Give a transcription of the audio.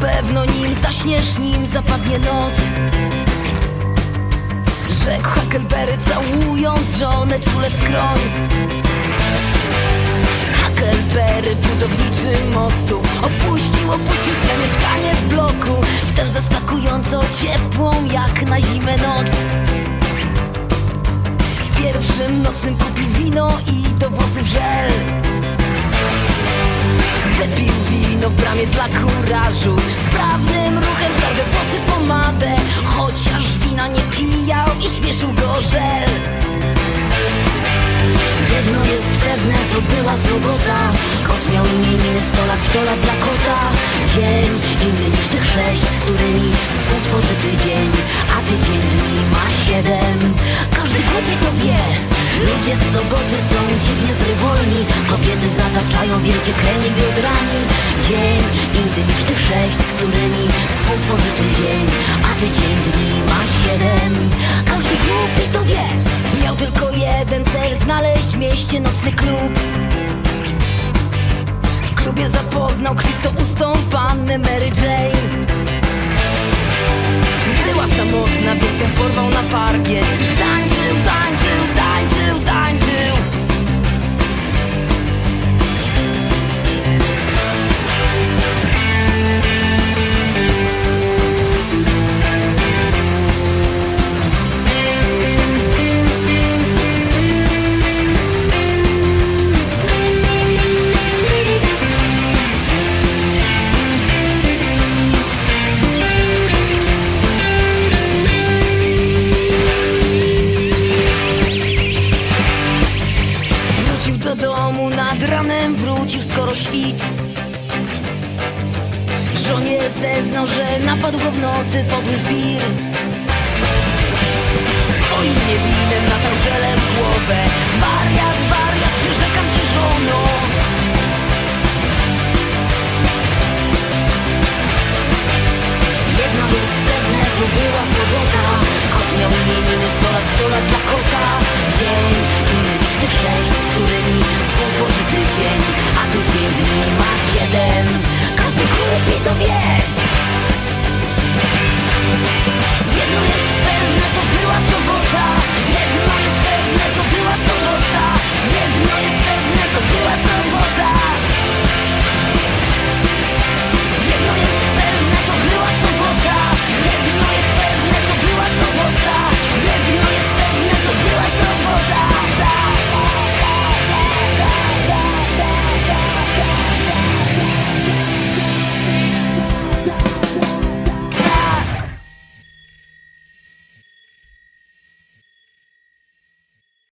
pewno nim zaśniesz, nim zapadnie noc. Rzekł Huckleberry całując żonę czule w skroń. Huckleberry budowniczy mostów Opuścił, opuścił swe mieszkanie w bloku Wtem zaskakująco ciepłą jak na zimę noc. W pierwszym nocnym kupił wino i do dla kurażu. Wprawnym ruchem wdał we włosy pomadę Chociaż wina nie pijał i śmieszył go żel. Jedno jest pewne, to była sobota. Kot miał imieniny 100 lat, 100 lat dla kota. Dzień inny niż tych sześć, z którymi współtworzy tydzień. A tydzień dni ma siedem. Każdy głupi to wie. Ludzie w soboty są dziwnie frywolni. Kobiety zataczają wielkie kręgi biodrami tydzień dni ma siedem. Każdy głupi to wie. Miał tylko jeden cel Znaleźć w mieście nocny klub. W klubie zapoznał krwistoustą pannę Mary Jane. Była samotna, więc ją porwał na parkiet. I tańczył, domu nad ranem, wrócił skoro świt. Żonie zeznał, że napadł go w nocy podły zbir. Swoim niewinem give my